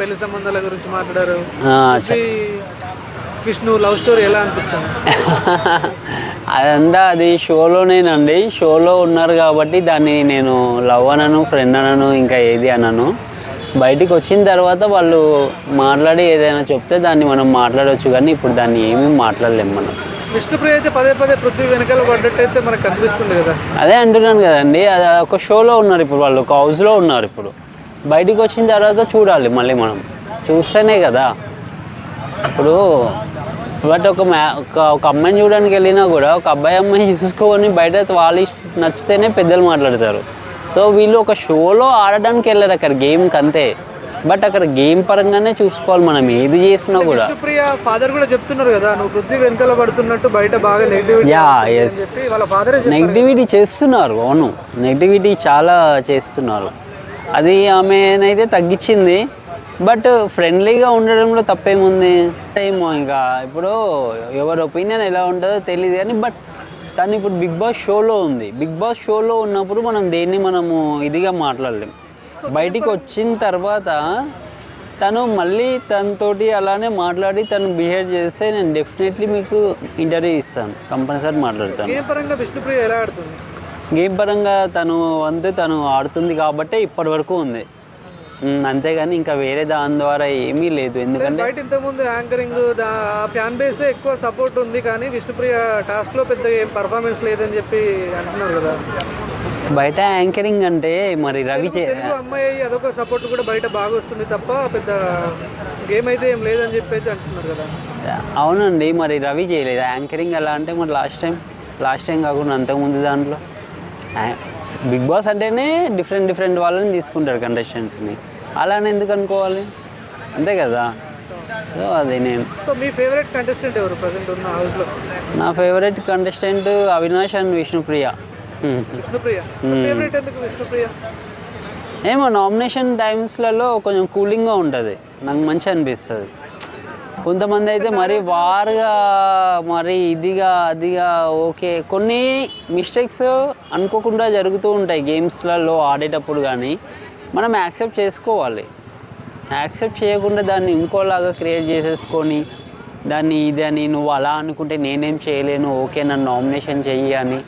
పెళ్ళి సంబంధాల గురించి మాట్లాడారు. విష్ణు లవ్ స్టోరీ ఎలా అనిపిస్తుంది? అదంతా అది షోలోనేనండి. షోలో ఉన్నారు కాబట్టి దాన్ని నేను లవ్ అనను ఫ్రెండ్ అనను ఇంకా ఏది అనను. బయటికి వచ్చిన తర్వాత వాళ్ళు మాట్లాడి ఏదైనా చెప్తే దాన్ని మనం మాట్లాడవచ్చు కానీ ఇప్పుడు దాన్ని ఏమీ మాట్లాడలేము మనం. విష్ణుప్రియ అయితే పదే పదే పృథ్వీ వెనకాల పడ్డట్టు అయితే మనకు కనిపిస్తుంది కదా. అదే అంటున్నాను కదండి. అది ఒక షోలో ఉన్నారు ఇప్పుడు వాళ్ళు ఒక హౌస్లో ఉన్నారు ఇప్పుడు. బయటికి వచ్చిన తర్వాత చూడాలి మళ్ళీ మనం. చూస్తేనే కదా. ఇప్పుడు బట్ ఒక మ్యా ఒక అమ్మాయిని చూడడానికి వెళ్ళినా కూడా ఒక అబ్బాయి అమ్మాయి చూసుకొని బయట వాళ్ళు నచ్చితేనే పెద్దలు మాట్లాడతారు. సో వీళ్ళు ఒక షోలో ఆడడానికి వెళ్ళారు అక్కడ గేమ్కి అంతే. బట్ అక్కడ గేమ్ పరంగానే చూసుకోవాలి మనం. ఏది చేసినా కూడా. ఫాదర్ కూడా చెప్తున్నారు కదా నువ్వు పృథ్వీ వెనకాల పడుతున్నట్టు బయట బాగా నెగిటివిటీ యా ఎస్ నెగిటివిటీ చేస్తున్నారు అవును. నెగిటివిటీ చాలా చేస్తున్నారు. అది ఆమెనైతే తగ్గించింది. బట్ ఫ్రెండ్లీగా ఉండడంలో తప్పేముంది? ఏమో ఇంకా ఇప్పుడు ఎవరి ఒపీనియన్ ఎలా ఉంటుందో తెలియదు కానీ బట్ తను ఇప్పుడు బిగ్ బాస్ షోలో ఉంది. బిగ్ బాస్ షోలో ఉన్నప్పుడు మనం దేన్ని మనము ఇదిగా మాట్లాడలేం. బయటికి వచ్చిన తర్వాత తను మళ్ళీ తనతోటి అలానే మాట్లాడి తను బిహేవ్ చేస్తే నేను డెఫినెట్లీ మీకు ఇంటర్వ్యూ ఇస్తాను. కంపల్సరీ మాట్లాడతాను. విష్ణుప్రియ ఎలా ఆడుతుంది? గేమ్ పరంగా తను వంతు తను ఆడుతుంది కాబట్టే ఇప్పటి వరకు ఉంది. అంతేగాని ఇంకా వేరే దాని ద్వారా ఏమీ లేదు. ఎందుకంటే బయట ఇంతకుముందు యాంకరింగ్ ఫ్యాన్ బేస్ ఎక్కువ సపోర్ట్ ఉంది కానీ విష్ణుప్రియ టాస్క్లో పెద్ద ఏం పర్ఫార్మెన్స్ లేదని చెప్పి అంటున్నారు కదా. బయట యాంకరింగ్ అంటే మరి రవి అమ్మాయి అదొక సపోర్ట్ కూడా బయట బాగా వస్తుంది తప్ప పెద్ద గేమ్ అయితే ఏం లేదని చెప్పి అయితే అంటున్నారు కదా. అవునండి మరి రవి చేయలేదు. యాంకరింగ్ ఎలా అంటే మరి లాస్ట్ టైం లాస్ట్ టైం కాకుండా అంతకుముందు దాంట్లో. బిగ్ బాస్ అంటేనే డిఫరెంట్ డిఫరెంట్ వాళ్ళని తీసుకుంటారు కంటెస్టెంట్స్ని అలానే ఎందుకు అనుకోవాలి? అంతే కదా? సో అది నేను సో మీ ఫేవరెట్ కంటెస్టెంట్ ఎవరు ప్రజెంట్ ఉన్న హౌస్లో? నా favourite contestant Avinash and Vishnupriya. Hmm. Vishnupriya. Favourite ఎందుకు విష్ణుప్రియ? ఏమో నామినేషన్ టైమ్స్లలో కొంచెం కూలింగ్గా ఉంటుంది. నాకు మంచి అనిపిస్తుంది. కొంతమంది అయితే మరి వారుగా మరి ఇదిగా అదిగా ఓకే. కొన్ని మిస్టేక్స్ అనుకోకుండా జరుగుతూ ఉంటాయి గేమ్స్లలో ఆడేటప్పుడు కానీ మనం యాక్సెప్ట్ చేసుకోవాలి. యాక్సెప్ట్ చేయకుండా దాన్ని ఇంకోలాగా క్రియేట్ చేసేసుకొని దాన్ని ఇది అని నువ్వు అలా అనుకుంటే నేనేం చేయలేను ఓకే నన్ను నామినేషన్ చెయ్యి అని.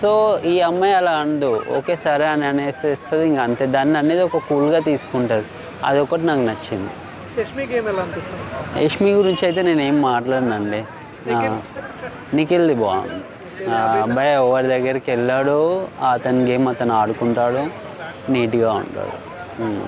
సో ఈ అమ్మాయి అలా అండు ఓకే సరే అని అనేసేస్తుంది ఇంకా అంతే. దాన్ని అనేది ఒక కూల్గా తీసుకుంటుంది. అది ఒకటి నాకు నచ్చింది. యష్మి గేమ్ ఎలా అనిపిస్తుంది? యష్మి గురించి అయితే నేను ఏం మాట్లాడనండి. నిఖిల్ది బాగుంది అబ్బాయి ఎవరి దగ్గరికి వెళ్ళాడు అతని గేమ్ అతను ఆడుకుంటాడు నీట్గా ఉంటాడు.